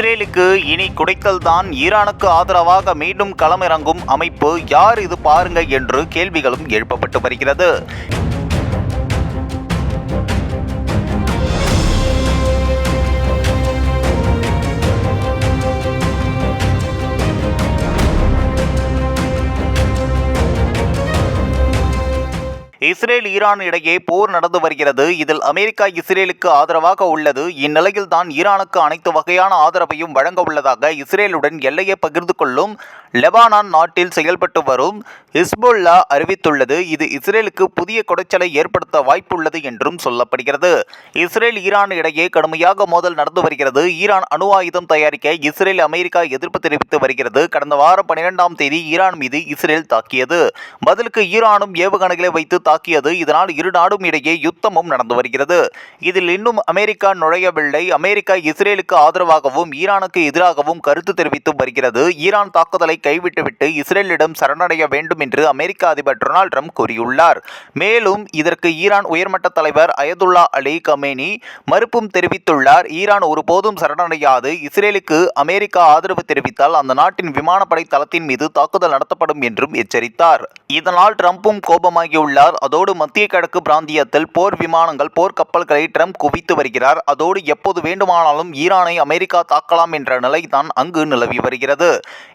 இஸ்ரேலுக்கு இனி குடைத்தல் தான் ஈரானுக்கு ஆதரவாக மீண்டும் களமிறங்கும் அமைப்பு யார் இது பாருங்க என்று கேள்விகளும் எழுப்பப்பட்டு வருகிறது. இஸ்ரேல் ஈரான் இடையே போர் நடந்து வருகிறது. இதில் அமெரிக்கா இஸ்ரேலுக்கு ஆதரவாக உள்ளது. இந்நிலையில் தான் ஈரானுக்கு அனைத்து வகையான ஆதரவையும் வழங்க உள்ளதாக இஸ்ரேலுடன் எல்லையை பகிர்ந்து கொள்ளும் லெபானான் நாட்டில் செயல்பட்டு வரும் ஹிஸ்புல்லா அறிவித்துள்ளது. இது இஸ்ரேலுக்கு புதிய குடைச்சலை ஏற்படுத்த வாய்ப்புள்ளது என்றும் சொல்லப்படுகிறது. இஸ்ரேல் ஈரான் இடையே கடுமையாக மோதல் நடந்து வருகிறது. ஈரான் அணு ஆயுதம் தயாரிக்க இஸ்ரேல் அமெரிக்கா எதிர்ப்பு தெரிவித்து வருகிறது. கடந்த வாரம் பனிரெண்டாம் தேதி ஈரான் மீது இஸ்ரேல் தாக்கியது. பதிலுக்கு ஈரானும் ஏவுகணைகளை வைத்து தாக்கியது இதனால் இரு நாடும் இடையே யுத்தமும் நடந்து வருகிறது. இதில் இன்னும் அமெரிக்கா நுழையவில்லை. அமெரிக்கா இஸ்ரேலுக்கு ஆதரவாகவும் ஈரானுக்கு எதிராகவும் கருத்து தெரிவித்து வருகிறது. ஈரான் தாக்குதலை கைவிட்டுவிட்டு இஸ்ரேலிடம் சரணடைய வேண்டும் என்று அமெரிக்க அதிபர் டொனால்ட் ட்ரம்ப் கூறியுள்ளார். மேலும் இதற்கு ஈரான் உயர்மட்ட தலைவர் அயதுல்லா அலி கமேனி மறுப்பும் தெரிவித்துள்ளார். ஈரான் ஒருபோதும் சரணடையாது. இஸ்ரேலுக்கு அமெரிக்கா ஆதரவு தெரிவித்தால் அந்த நாட்டின் விமானப்படை தளத்தின் மீது தாக்குதல் நடத்தப்படும் என்றும் எச்சரித்தார். இதனால் ட்ரம்ப்பும் கோபமாகியுள்ளார். அதோடு மத்திய கிழக்கு பிராந்தியத்தில் போர் விமானங்கள் போர்க்கப்பல்களை ட்ரம்ப் குவித்து வருகிறார். அதோடு எப்போது வேண்டுமானாலும் ஈரானை அமெரிக்கா தாக்கலாம் என்ற நிலைதான் அங்கு நிலவி வருகிறது.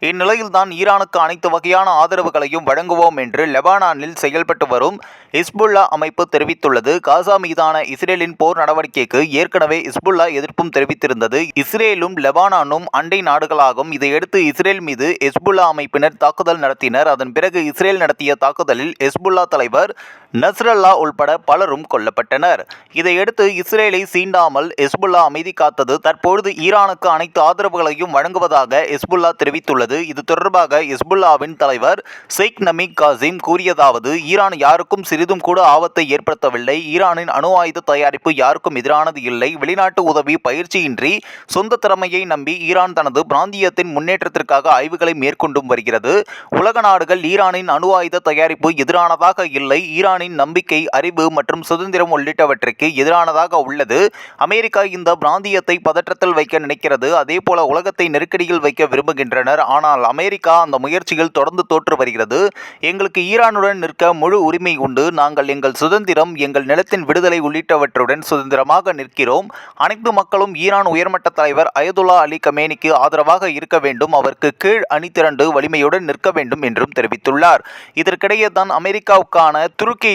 இந்நிலையில் தான் ஈரானுக்கு அனைத்து வகையான ஆதரவுகளையும் வழங்குவோம் என்று லெபானானில் செயல்பட்டு வரும் இஸ்புல்லா அமைப்பு தெரிவித்துள்ளது. காசா மீதான இஸ்ரேலின் போர் நடவடிக்கைக்கு ஏற்கனவே இஸ்புல்லா எதிர்ப்பும் தெரிவித்திருந்தது. இஸ்ரேலும் லெபானானும் அண்டை நாடுகளாகும் இதையடுத்து இஸ்ரேல் மீது எஸ்புல்லா அமைப்பினர் தாக்குதல் நடத்தினர். அதன் பிறகு இஸ்ரேல் நடத்திய தாக்குதலில் எஸ்புல்லா தலைவர் நஸ்ரல்லா உள்பட பலரும் கொல்லப்பட்டனர். இதையடுத்து இஸ்ரேலை சீண்டாமல் எஸ்புல்லா அமைதி காத்தது தற்பொழுது ஈரானுக்கு அனைத்து ஆதரவுகளையும் வழங்குவதாக எஸ்புல்லா தெரிவித்துள்ளது. இது தொடர்பாக எஸ்புல்லாவின் தலைவர் ஷேக் நமீக் காசிம் கூறியதாவது ஈரான் யாருக்கும் சிறிதும் கூட ஆபத்தை ஏற்படுத்தவில்லை. ஈரானின் அணு ஆயுத தயாரிப்பு யாருக்கும் எதிரானது இல்லை. வெளிநாட்டு உதவி பயிற்சியின்றி சொந்த திறமையை நம்பி ஈரான் தனது பிராந்தியத்தின் முன்னேற்றத்திற்காக ஆய்வுகளை மேற்கொண்டும் வருகிறது. உலக நாடுகள் ஈரானின் அணு ஆயுத தயாரிப்பு எதிரானதாக இல்லை. ஈரானின் நம்பிக்கை அறிவு மற்றும் சுதந்திரம் உள்ளிட்டவற்றுக்கு எதிரானதாக உள்ளது. அமெரிக்கா இந்த பிராந்தியத்தை பதற்றத்தில் வைக்க நினைக்கிறது. அதேபோல உலகத்தை நெருக்கடியில் வைக்க விரும்புகின்றனர். ஆனால் அமெரிக்கா அந்த முயற்சியில் தொடர்ந்து தோற்று வருகிறது. எங்களுக்கு ஈரானுடன் நிற்க முழு உரிமை உண்டு. நாங்கள் எங்கள் சுதந்திரம் எங்கள் நிலத்தின் விடுதலை உள்ளிட்டவற்றுடன் சுதந்திரமாக நிற்கிறோம். அனைத்து மக்களும் ஈரான் உயர்மட்ட தலைவர் அயதுல்லா அலி கமேனிக்கு ஆதரவாக இருக்க வேண்டும். அவருக்கு கீழ் அணி திரண்டு வலிமையுடன் நிற்க வேண்டும் என்றும் தெரிவித்துள்ளார். இதற்கிடையே தான் அமெரிக்காவுக்கான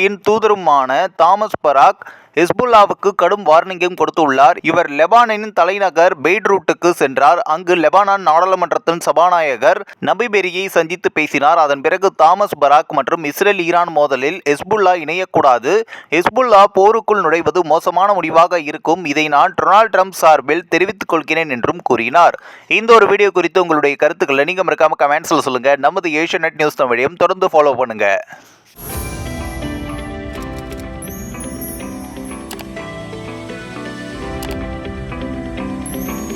துருக்கியின் தூதருமான தாமஸ் பராக் ஹிஸ்புல்லாவுக்கு கடும் வார்னிங்கும் கொடுத்துள்ளார். இவர் லெபானின் தலைநகர் பெய்ட்ரூட்டுக்கு சென்றார். அங்கு லெபானான் நாடாளுமன்றத்தின் சபாநாயகர் நபிபெரியை சந்தித்து பேசினார். அதன் பிறகு தாமஸ் பராக் மற்றும் இஸ்ரேல் ஈரான் மோதலில் ஹெஸ்புல்லா இணையக்கூடாது. ஹெஸ்புல்லா போருக்குள் நுழைவது மோசமான முடிவாக இருக்கும். இதை நான் டொனால்ட் ட்ரம்ப் சார்பில் தெரிவித்துக் கொள்கிறேன் என்றும் கூறினார். இந்த ஒரு வீடியோ குறித்து உங்களுடைய கருத்துக்களை நீங்க மறக்காம கமெண்ட்ஸில் சொல்லுங்கள் நமது ஏஷியநெட் நியூஸ் தமிழையும் தொடர்ந்து ஃபாலோ பண்ணுங்கள்